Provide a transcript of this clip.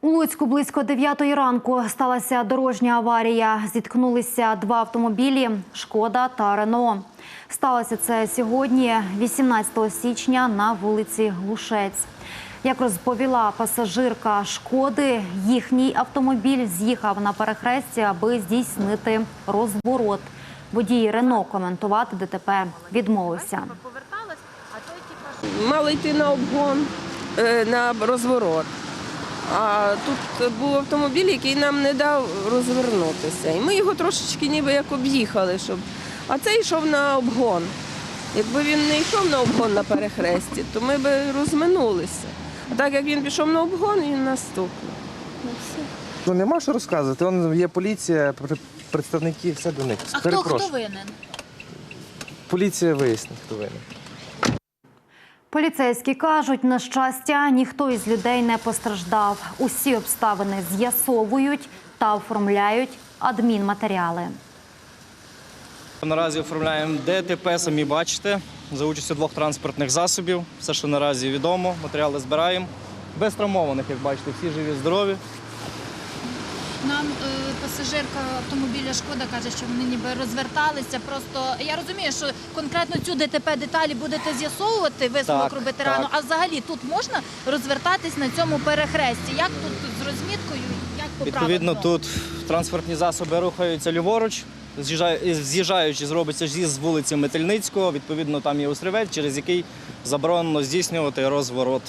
У Луцьку близько 9 ранку сталася дорожня аварія. Зіткнулися два автомобілі Шкода та Рено. Сталося це сьогодні, 18 січня, на вулиці Глушець. Як розповіла пасажирка Шкоди, їхній автомобіль з'їхав на перехресті, аби здійснити розворот. Водій Рено коментувати ДТП відмовився. мали йти на обгон, е, на розворот. А тут був автомобіль, який нам не дав розвернутися. І ми його трошечки ніби як об'їхали, щоб. А цей йшов на обгон. Якби він не йшов на обгон на перехресті, то ми б розминулися. А так як він пішов на обгон, він наступний. Ну, все. Ну нема що розказувати. Он є поліція, пр- представники, все до них. А хто, Перепрошую. хто винен? Поліція вияснить, хто винен. Поліцейські кажуть, на щастя, ніхто із людей не постраждав. Усі обставини з'ясовують та оформляють адмінматеріали. Наразі оформляємо ДТП, самі бачите, за участю двох транспортних засобів. Все, що наразі відомо, матеріали збираємо. Без травмованих, як бачите, всі живі, здорові. Нам е, пасажирка автомобіля Шкода каже, що вони ніби розверталися. Просто я розумію, що конкретно цю ДТП деталі будете з'ясовувати висновок Так, робити рано. А взагалі тут можна розвертатись на цьому перехресті? Як тут з розміткою? Як по Відповідно, правилам? тут транспортні засоби рухаються ліворуч. З'їжджаю- З'їжджаючи, зробиться з'їзд з вулиці Метельницького. Відповідно, там є острівець, через який заборонено здійснювати розворот.